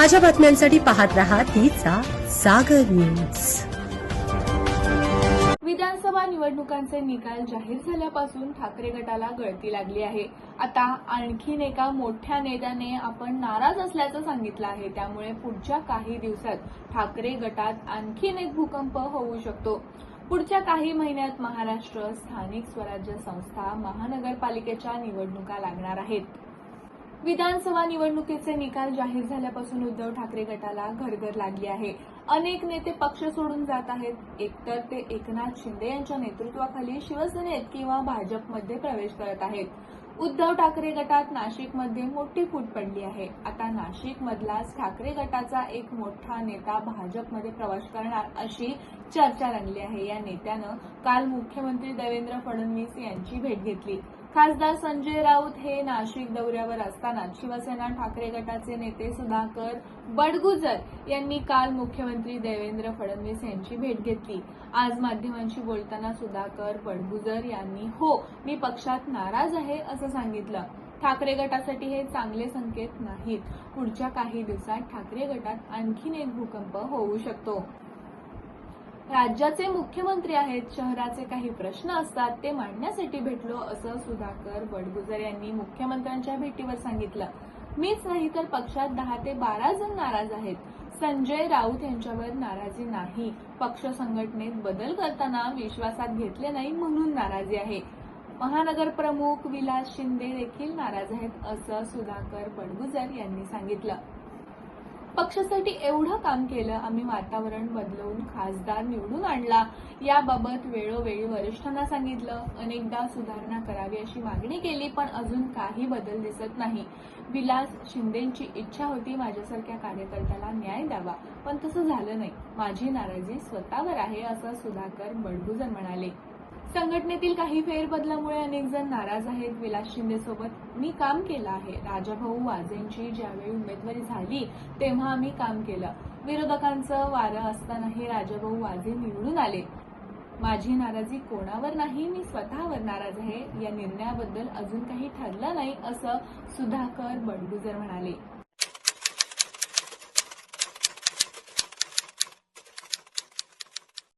ताज्या बातम्यांसाठी पाहत रहा तिचा सागर न्यूज. विधानसभा निवडणुकांचे निकाल जाहीर झाल्यापासून ठाकरे गटाला गळती लागली आहे. आता आणखीन एका मोठ्या नेत्याने आपण नाराज असल्याचं सांगितलं आहे. त्यामुळे पुढच्या काही दिवसात ठाकरे गटात आणखीन एक भूकंप होऊ शकतो. पुढच्या काही महिन्यात महाराष्ट्र स्थानिक स्वराज्य संस्था महानगरपालिकेच्या निवडणुका लागणार आहेत. विधानसभा निवडणुकीचे निकाल जाहीर झाल्यापासून उद्धव ठाकरे गटाला घरघर लागली आहे. अनेक नेते पक्ष सोडून जात आहेत. एकतर ते एकनाथ शिंदे यांच्या नेतृत्वाखाली शिवसेनेत किंवा भाजपमध्ये प्रवेश करत आहेत. उद्धव ठाकरे गटात नाशिकमध्ये मोठी फूट पडली आहे. आता नाशिक मधलाच ठाकरे गटाचा एक मोठा नेता भाजपमध्ये प्रवास करणार अशी चर्चा रंगली आहे. या नेत्यानं काल मुख्यमंत्री देवेंद्र फडणवीस यांची भेट घेतली. खासदार संजय राऊत हे नाशिक दौऱ्यावर असताना शिवसेना ठाकरे गटाचे नेते सुधाकर बडगुजर यांनी काल मुख्यमंत्री देवेंद्र फडणवीस यांची भेट घेतली. आज माध्यमांशी बोलताना सुधाकर पडगुजर यांनी हो मी पक्षात नाराज आहे असं सांगितलं. ठाकरे गटासाठी हे चांगले संकेत नाहीत. पुढच्या काही दिवसात ठाकरे गटात आणखीन एक भूकंप होऊ शकतो. राज्याचे मुख्यमंत्री आहेत शहराचे काही प्रश्न असतात ते मांडण्यासाठी भेटलो असं सुधाकर बडगुजर यांनी मुख्यमंत्र्यांच्या भेटीवर सांगितलं. मीच नाही तर पक्षात दहा ते बारा जण नाराज आहेत. संजय राऊत यांच्यावर नाराजी नाही. पक्ष संघटनेत बदल करताना विश्वासात घेतले नाही म्हणून नाराजी आहे. महानगर प्रमुख विलास शिंदे देखील नाराज आहेत असं सुधाकर पडगुजर यांनी सांगितलं. पक्षासाठी एवढं काम केलं आम्ही वातावरण बदलवून खासदार निवडून आणला. याबाबत वेळोवेळी वरिष्ठांना सांगितलं अनेकदा सुधारणा करावी अशी मागणी केली पण अजून काही बदल दिसत नाही. विलास शिंदेची इच्छा होती माझ्यासारख्या कार्यकर्त्याला न्याय द्यावा पण तसं झालं नाही. माझी नाराजी स्वतःवर आहे असं सुधाकर बडगुजर म्हणाले. संघटनेतील काही फेरबदलामुळे अनेक जण नाराज आहेत. विलास शिंदे सोबत मी काम केलं आहे. राजाभाऊ वाजेंची ज्यावेळी उमेदवारी झाली तेव्हा आम्ही काम केलं. विरोधकांचं वारं असतानाही राजाभाऊ वाजे निवडून आले. माझी नाराजी कोणावर नाही मी स्वतःवर नाराज आहे. या निर्णयाबद्दल अजून काही ठरलं नाही असं सुधाकर बडगुजर म्हणाले.